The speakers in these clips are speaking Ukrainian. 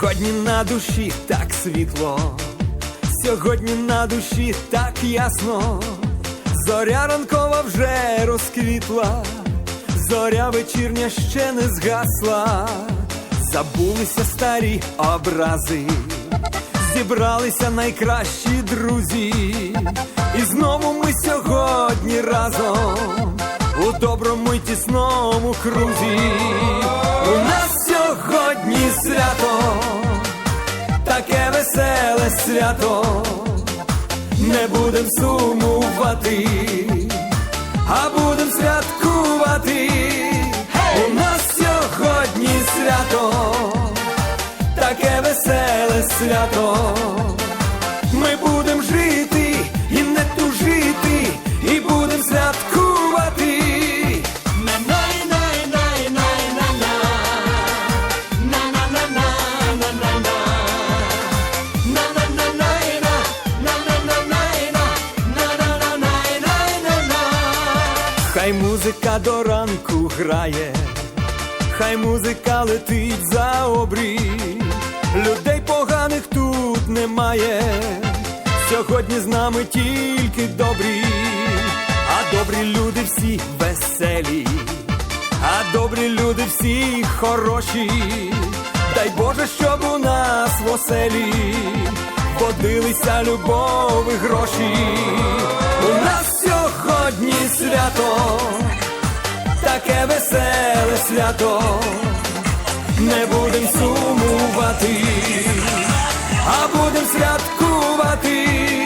Сьогодні на душі так світло, сьогодні на душі так ясно, зоря ранкова вже розквітла, зоря вечірня ще не згасла, забулися старі образи, зібралися найкращі друзі, і знову ми сьогодні разом. У доброму й тісному крузі. У нас сьогодні свято, таке веселе свято, не будем сумувати, а будем святкувати. Хай музика до ранку грає, хай музика летить за обрій, людей поганих тут немає. Сьогодні з нами тільки добрі, а добрі люди всі веселі, а добрі люди всі хороші. Дай Боже, щоб у нас в оселі водилися любов і гроші. У нас сьогодні свято, таке веселе свято, не будем сумувати, а будем святкувати.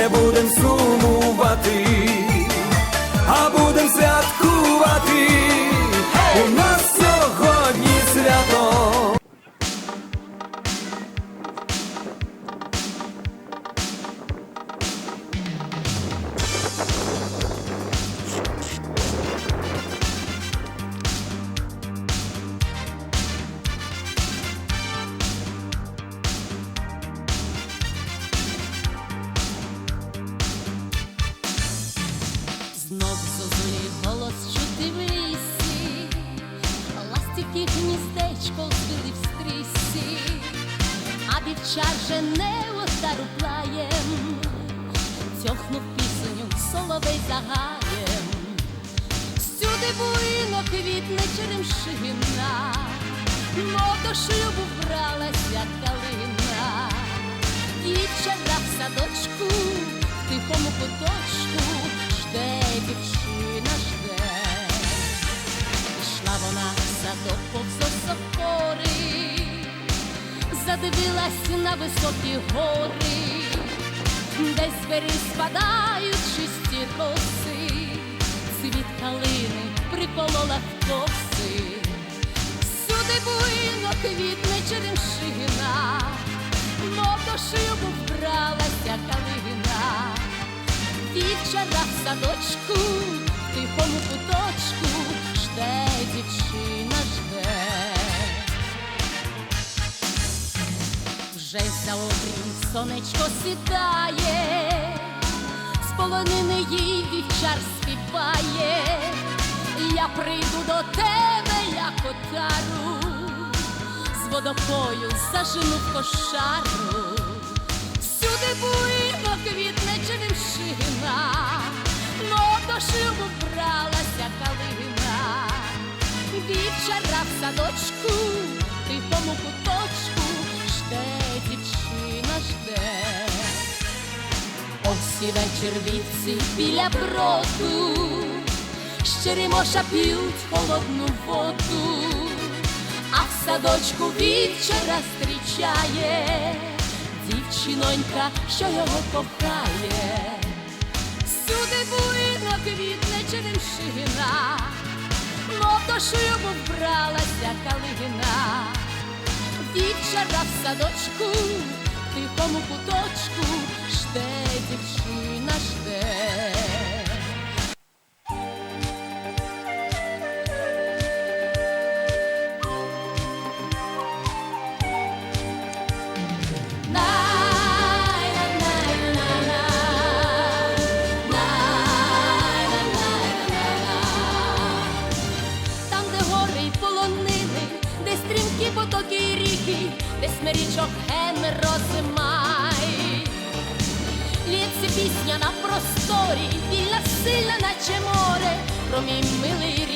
Не будем сумувати, а вівчар же не отару плаєм, цьохнув пісню соловей загаєм, всюди буйно квітне черемшина, мов до шлюбу вбралася калина. Дівчата в садочку, в тихому куточку, жде дівчина задивилась на високі гори, де з двері спадають чисті роси, цвіт калини приколола в коси. Всюди буйно квітне черемшина, мов до шлюбу вбралася калина. Дівчина в садочку, в тихому куточку, жде дівчина жде. Вже за обрій сонечко сідає, з полонини їй вівчар співає. Я прийду до тебе, як отару, з водопою зажену в кошару. Всюди буйно квітне черемшина, мов до шлюбу бралася калина. Вівчара в садочку, тихому куточку, жде. Ось і вечір вівці біля броду, Щеремоша п'ють холодну воду, а в садочку вечора зустрічає дівчинонька, що його кохає. Всюди буйно квітне черемшина, мов до шлюбу вбралася калина. Дівчара в садочку, тихому куточку, жде дівчина просторі, вільна сильна, наче море, промінь милий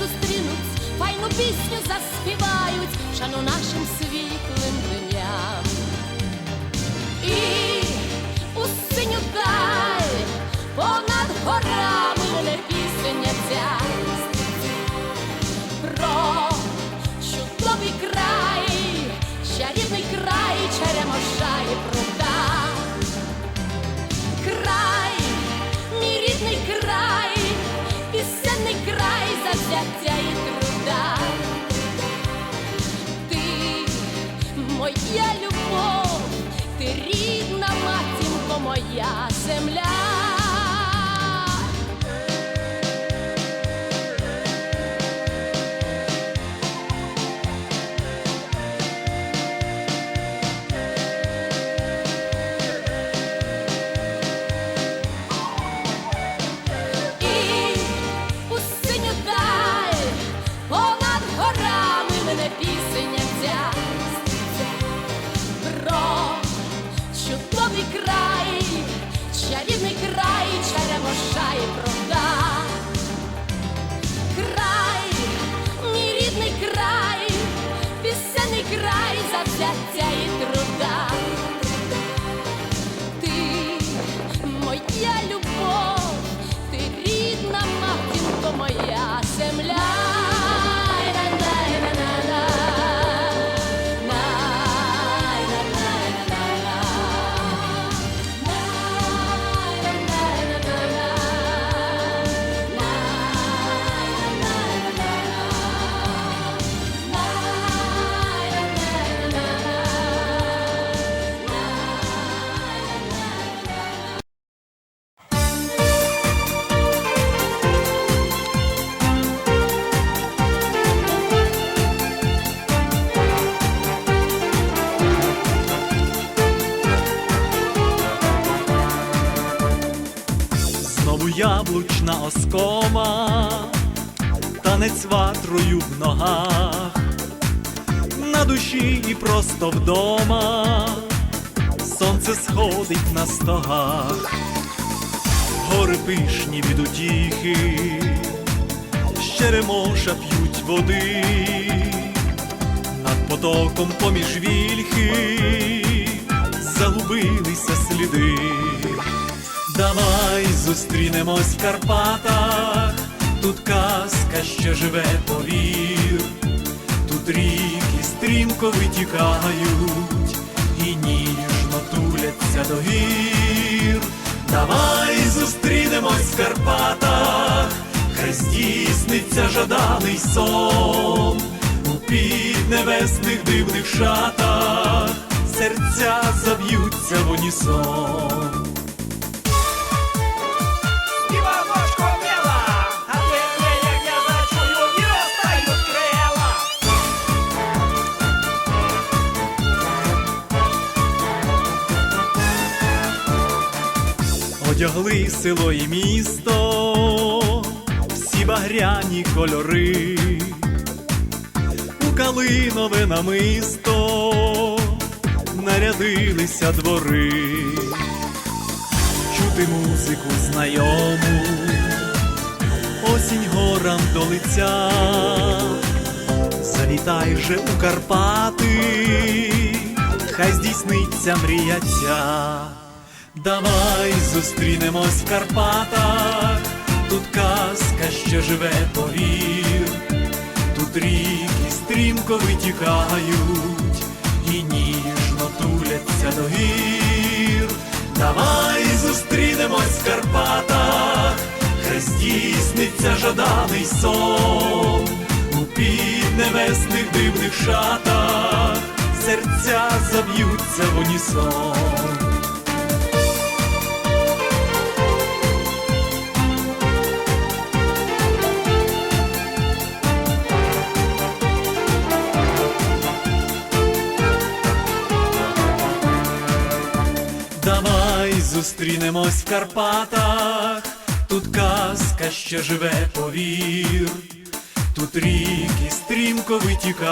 зустрінуть, файну пісню заспівають, шану нашим світлим моя любов, ти рідна матінко моя земля. Край завзяття і труда. Ти моя любов, Яблучна оскома, танець ватрою в ногах, на душі і просто вдома, сонце сходить на стогах, гори пишні від утіхи, щеремоша п'ють води, над потоком поміж вільхи загубилися сліди. Давай зустрінемось в Карпатах, тут казка ще живе, повір, тут ріки стрімко витікають і ніжно туляться до гір. Давай зустрінемось в Карпатах, хай здійсниться жаданий сон у піднебесних дивних шатах, серця заб'ються в унісон. Одягли село і місто, всі багряні кольори, у калинове намисто нарядилися двори, чути музику знайому, осінь горам до лиця, завітай же у Карпати, хай здійсниться мрія. Давай зустрінемось в Карпатах, тут казка ще живе, повір, тут ріки стрімко витікають і ніжно туляться до гір. Давай зустрінемось в Карпатах, хай здійсниться жаданий сон у піднебесних дивних шатах, серця заб'ються в унісон. Зустрінемось в Карпатах, тут казка ще живе, повір, тут ріки стрімко витікають.